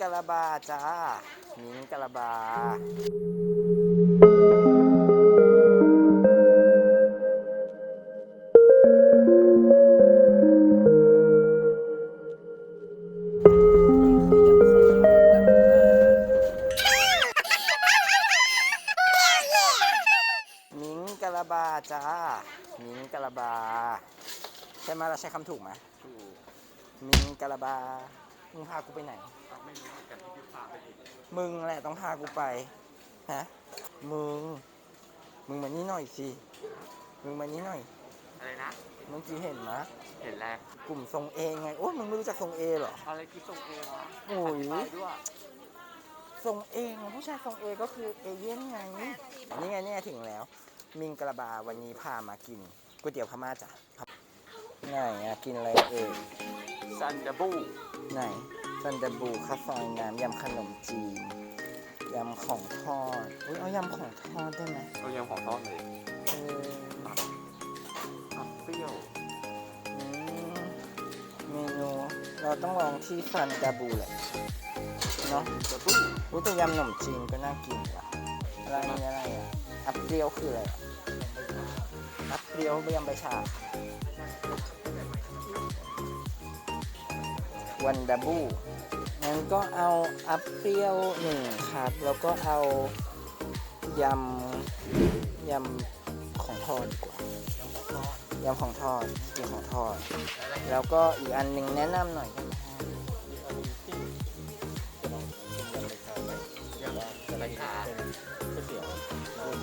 กะลาบาจ้ามิ้นกะลาบา มิ้นกะลาบาจ้ามิ้นกะลาบา ใช่ไหมเราใช้คำถูกไหมถูกมิ้นกะลาบา มึงพากูไปไหน มึงแหละต้องพากูไป ฮะ มึง มึงมานี่หน่อยสิ มึงมานี่หน่อย อะไรนะ เมื่อกี้เห็นมะ เห็นแล้วกลุ่มทรงเอไง โอ้ยมึงไม่รู้จักทรงเอเหรอ อะไรคือส่งเองวะโอ้ยไปด้วยทรงเองผู้ชายทรงเอก็คือเอเย่นไง นี่ไงนี่ไงถึงแล้ว มิงกระบาวันนี้พามากินก๋วยเตี๋ยวพม่าจ้ะครับไหนอะกินอะไรเอ่ยซันดับบูไหน ซันดาบูข้าวซอยน้ำยำขนมจีนยำของทอดอุ้ยเอายำของทอดได้ไหมเรายังของทอดเลยเอออะเปรี้ยวอืมเมนูเราต้องลองที่ซันดาบูแหละเนาะดับบูรู้แต่ยำขนมจีนก็น่ากินว่ะอะไรนี่อะไรอะอับเปรี้ยวคืออะไรอะอับเปรี้ยวใบยำใบชาวันดาบู งั้นก็เอาอับเปรี้ยวหนึ่งครับ แล้วก็เอายำยำของทอดดีกว่ายำของทอดกินของทอด แล้วก็อีกอันหนึ่งแนะนำหน่อยได้ไหมฮะอะไรคะ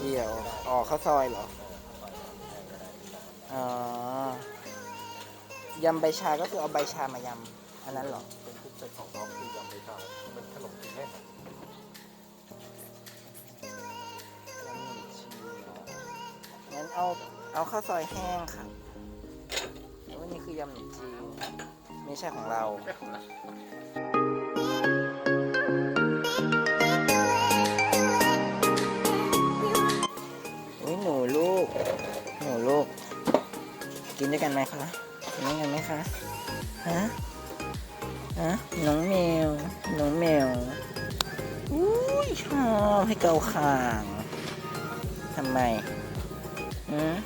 เดียวอ๋อข้าวซอยเหรออ๋อยำใบชาก็คือเอาใบชามายำอันนั้นเหรอ เป็นทุกเซตของน้องคือยำใบชามันขนมจีนแน่นยำหมี่ชีเหรองั้นเอาเอาข้าวซอยแห้งครับวันนี้คือยำหมี่จีนไม่ใช่ของเราอุ้ยหนูลูก หนูลูก กินด้วยกันไหมคะกินด้วยกันไหมคะ ฮะ ฮะน้องแมว น้องแมว อุ้ยชอบให้เกาคางทำไมอืม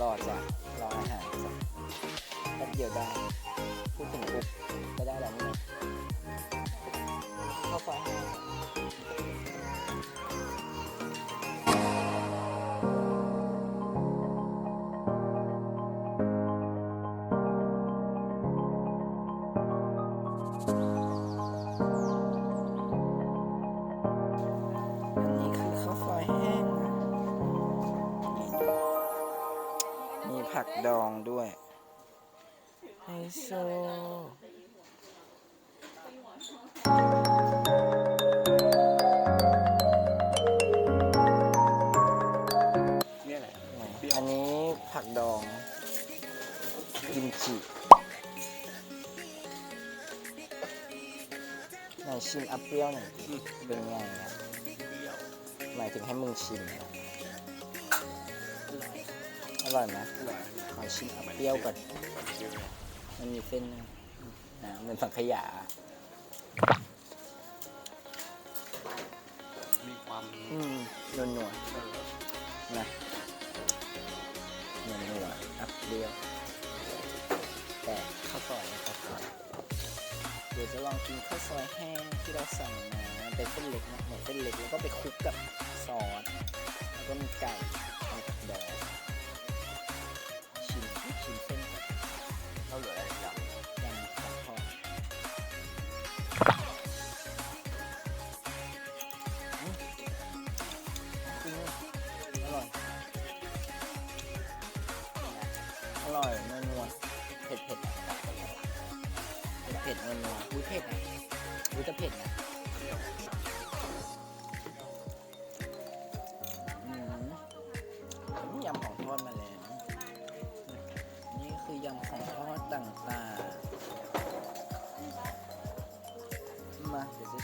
รอจ้ะรออาหารจ้ะแป๊บเดียวได้พูดถึงปุ๊บ ดองด้วยไฮโซเนี่ยแหละอันนี้ผักดองกิมจิไหนชิมอัพเปรี้ยวหน่อยดิเป็นไงนะหมายถึงให้มึงชิมนะอ ร่อยไหมขอชิมอัพเปรี้ยวก่อน มันมีเส้นนะนะเหมือนสังขยา มีความอืมนวลนวลๆนะนวลนวลๆอัพเปรี้ยว แต่ข้าวซอยนะครับเดี๋ยวจะลองกินข้าวซอยแห้งที่เราสั่งมามันเป็นเส้นเล็กนะเหมือนเส้นเล็กแล้วก็ไปคลุกกับซอสแล้วก็มีไก่มีผักดอง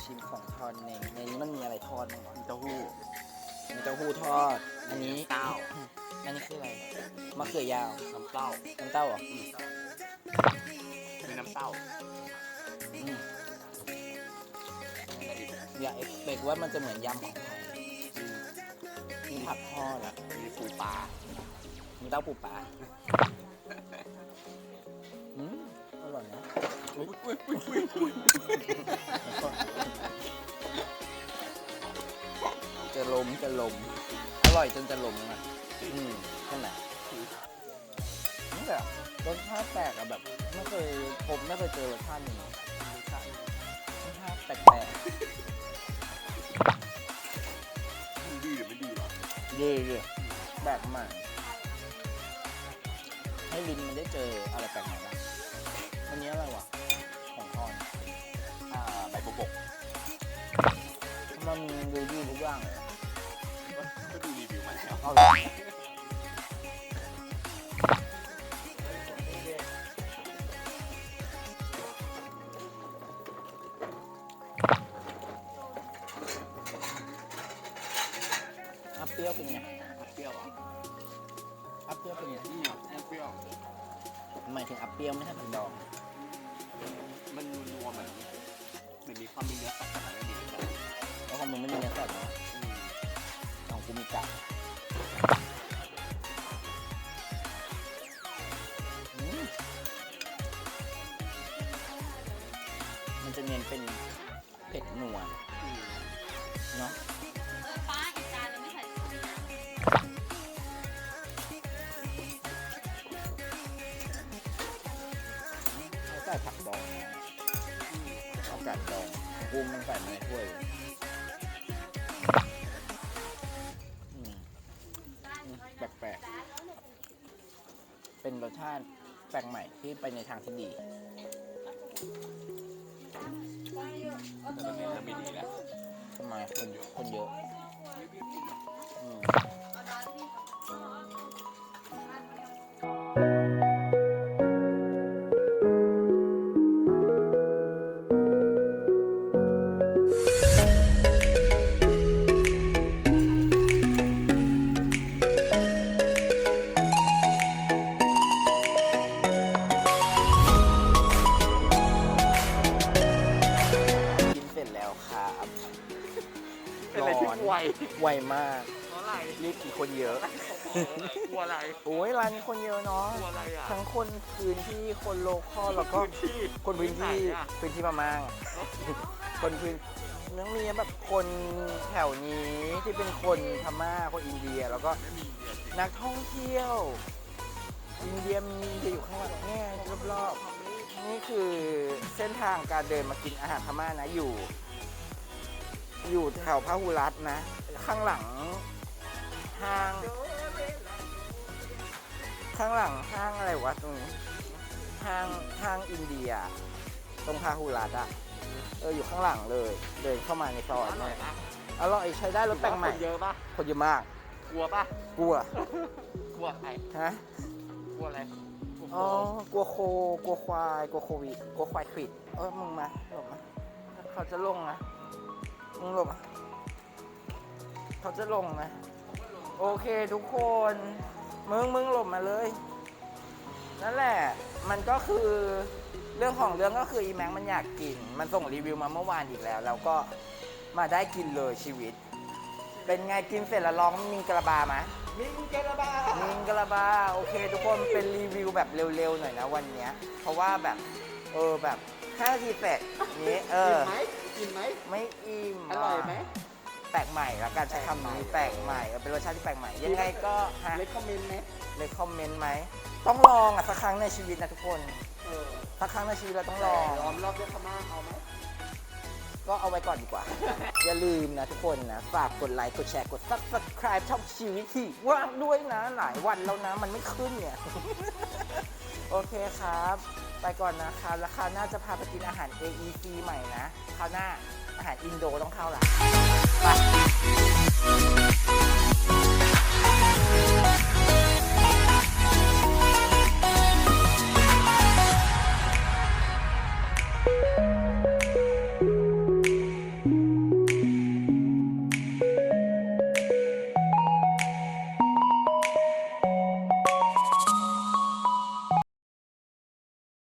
ชชิมของทอดในในนี้มันมีอะไรทอดบ้างวะมีเต้าหู้มีเต้าหู้ทอด อันนี้เต้า อันนี้คืออะไร มะเขือยาว น้ำเต้า น้ำเต้าเหรอมีน้ำเต้าอืมอย่าเอ็กเปกว่ามันจะเหมือนยำของไทย มีผักทอดอะมีปูปลามีเต้าปูปลาอืมอร่อยนะ อุ๊ยอุ้ยอุ้ยอุ้ย จะลมจะลมอร่อยจนจะลมอะอืมใช่ไหมนี่แบบรสชาติแปลกอะแบบไม่เคยผมไม่เคยเจอรสชาตินี้รสชาติรสชาติแปลกดีหรือไม่ดีวะๆดีเลยแบบใหม่ให้ลินมันได้เจออะไรแปลกใหม่บ้างวันนี้อะไรวะของทอนอ่าใบบัวบกมันมีรีวิวทุกอย่างเลย เอาเลยอัพเปรี้ยวเป็นไงเปรี้ยวอะอัพเปรี้ยวเป็นไงนี่อะเปรี้ยว หมายถึงอัพเปรี้ยวไม่ใช่ผักดอง มันนัวๆเหมือนเหมือนมีความมีเนื้อสัตว์แต่ไม่มีเนื้อสัตว์แล้วของมึงไม่มีเนื้อสัตว์เนอะอืม ของกูมีไก่ จะเน้นเป็นเผ็ดนัวเนาะป้าอีกจานนึงไม่ใส่เขาใส่ผักดองเอาไก่ดองกุ้งมันใส่มาในถ้วยเลยอืมอืมแปลกๆเป็นรสชาติแปลกใหม่ที่ไปในทางที่ดี แต่ตอนนี้เริ่มไม่ดีแล้วทำไมคนเยอะคนเยอะ ไรที่ไวไวมากเพราะอะไรรีบกี่คนเยอะ กลัวอะไรโอ้ยร้านนี้คนเยอะเนาะ กลัวอะไรอะ ทั้งคนพื้นที่คนโลคอลแล้วก็พื้นที่คนพื้นที่ไหอะ พื้นที่ประมาณคนพื้นนังมีแบบคนแถวนี้ที่เป็นคนพม่าคนอินเดียแล้วก็ไม่มีเนี่ยสินักท่องเที่ยว อินเดียมีอินเดียอยู่ข้างหลังเนี่ยรอบๆนี่คือเส้นทางการเดินมากินอาหารพม่านะอยู่ อยู่แถวพหุรัตน์นะ ข้างหลังห้าง ข้างหลังห้างอะไรวะตรงนี้ห้างห้างอินเดีย ตรงพาหุรัตน์อะเอออยู่ข้างหลังเลย เดินเข้ามาในซอยอร่อยเนี่ยปะอร่อยใช้ได้รถแต่งใหม่คนเยอะปะคนเยอะมาก กลัวปะกลัว กลัวอะไรฮะกลัวอะไรกลัวโคอ๋อกลัวโค กลัวควาย กลัวโควิด กลัวควายควิด เออ มึงมาหลบมา เขาจะลงนะ มึงหลบมาเขาจะลงนะโอเคทุกคน มึงมึงหลบมาเลย นั่นแหละ มันก็คือเรื่องของเรื่องก็คืออีแม็กมันอยากกิน มันส่งรีวิวมาเมื่อวานอีกแล้ว แล้วก็มาได้กินเลยชีวิต เป็นไงกินเสร็จแล้วร้องมิงกระบาไหมมิงเกลาบามิงกะลาบา โอเค ทุกคนเป็นรีวิวแบบเร็วๆหน่อยนะวันเนี้ย เพราะว่าแบบ เออแบบ5นาทีเสร็จนี้ เออ ไหมกินไหมไม่อิ่มอร่อยไหม แปลกใหม่ละกันใช้คำนี้แปลกใหม่เออเป็นรสชาติที่แปลกใหม่ ยังไงก็ฮะเลคคอมเมนต์ไหมเลยคอมเมนต์ไหม ต้องลองอะสักครั้งในชีวิตนะทุกคน เออสักครั้งในชีวิตเราต้องลแต่อง ล้อมรอบด้วยพม่าเอาไหม ก็เอาไว้ก่อนดีกว่า อย่าลืมนะทุกคนนะ ฝากกดไลค์ กดแชร์ กด subscribe ช่องชีวิตที่ว่างด้วยนะ หลายวันแล้วนะ มันไม่ขึ้นเนี่ย โอเคครับ ไปก่อนนะคะแล้วคราวหน้าจะพาไปกินอาหาร AEC ใหม่นะคราวหน้าอาหารอินโดต้องเข้าละไป